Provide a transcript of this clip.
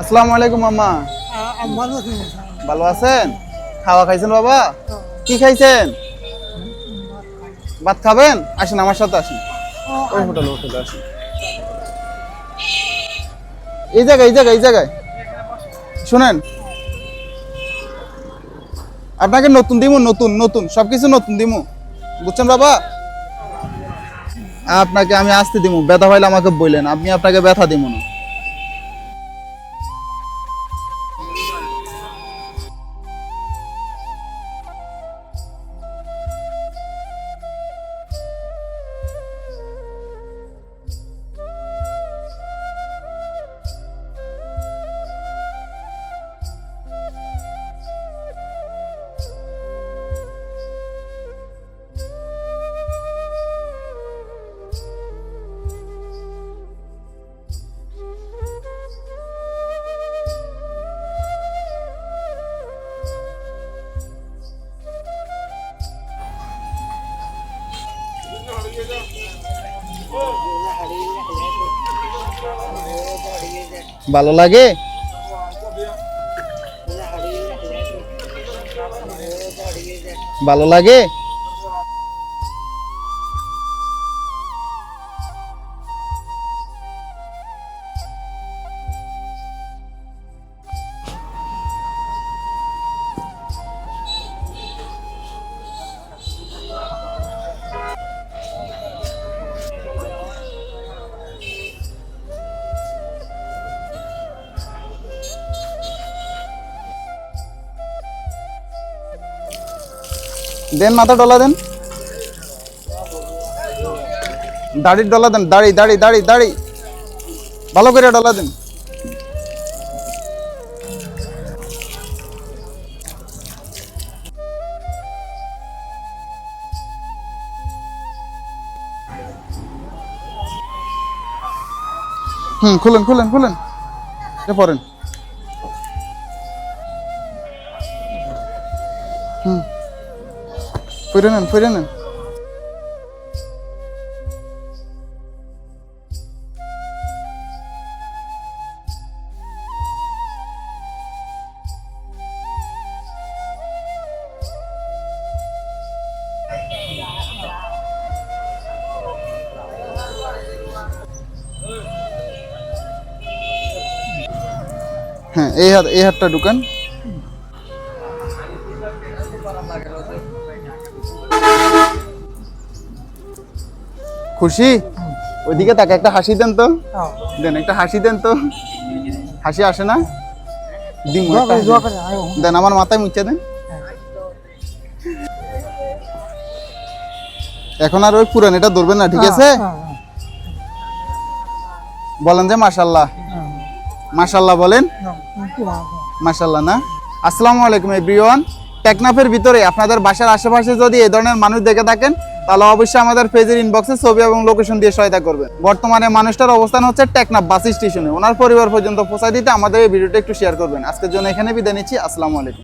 আসসালামু আলাইকুম মামা ভালো আছেন? খাওয়া খাইছেন বাবা? কি খাইছেন? ভাত খাবেন? আসেন আমার সাথে আসেন। ওই হোটেলে হোটেলে আসেন। এই জায়গায় এই জায়গায় এই জায়গায়। শুনেন। আপনাকে নতুন দিমু নতুন নতুন। সবকিছু নতুন দিমু। বুঝছেন বাবা? আপনাকে আমি আসতে দিব ব্যথা হইলে আমাকে বললেন আপনি আপনাকে ব্যথা দিব না। ভালো লাগে? ভালো লাগে? দেন মাথা ডলা দেন। দাড়ির ডলা দেন, দাড়ি দাড়ি দাড়ি দাড়ি। ভালো করে ডলা দেন। হুম, খুলেন খুলেন খুলেন। এ পড়েন। ফিরে নেন ফিরে নেন হ্যাঁ এই হাত এই হাতটা ঢুকান। খুশি? ওইদিকে তাকে একটা হাসি দেন তো। দেন একটা হাসি দেন তো। হাসি আসে না? দিন আমার মাথায় মুচ্ছে দেন। এখন আর ওই পুরান এটা ধরবেন না ঠিক আছে? বলেন যে মাশাল্লাহ। মাশাল্লাহ বলেন? মাশাল্লাহ না? আসসালামু আলাইকুম এভরিওয়ান। টেকনাফের ভিতরে আপনাদের বাসার আশেপাশে যদি এই ধরনের মানুষ দেখে থাকেন তাহলে অবশ্যই আমাদের পেজের ইনবক্সে ছবি এবং লোকেশন দিয়ে সহায়তা করবেন। বর্তমানে মানুষটার অবস্থান হচ্ছে টেকনাফ বাস স্টেশনে। ওনার পরিবার পর্যন্ত পৌঁছায় দিতে আমাদের এই ভিডিওটা একটু শেয়ার করবেন। আজকের জন্য এখানে বিদায় নিচ্ছি। আসসালামু আলাইকুম।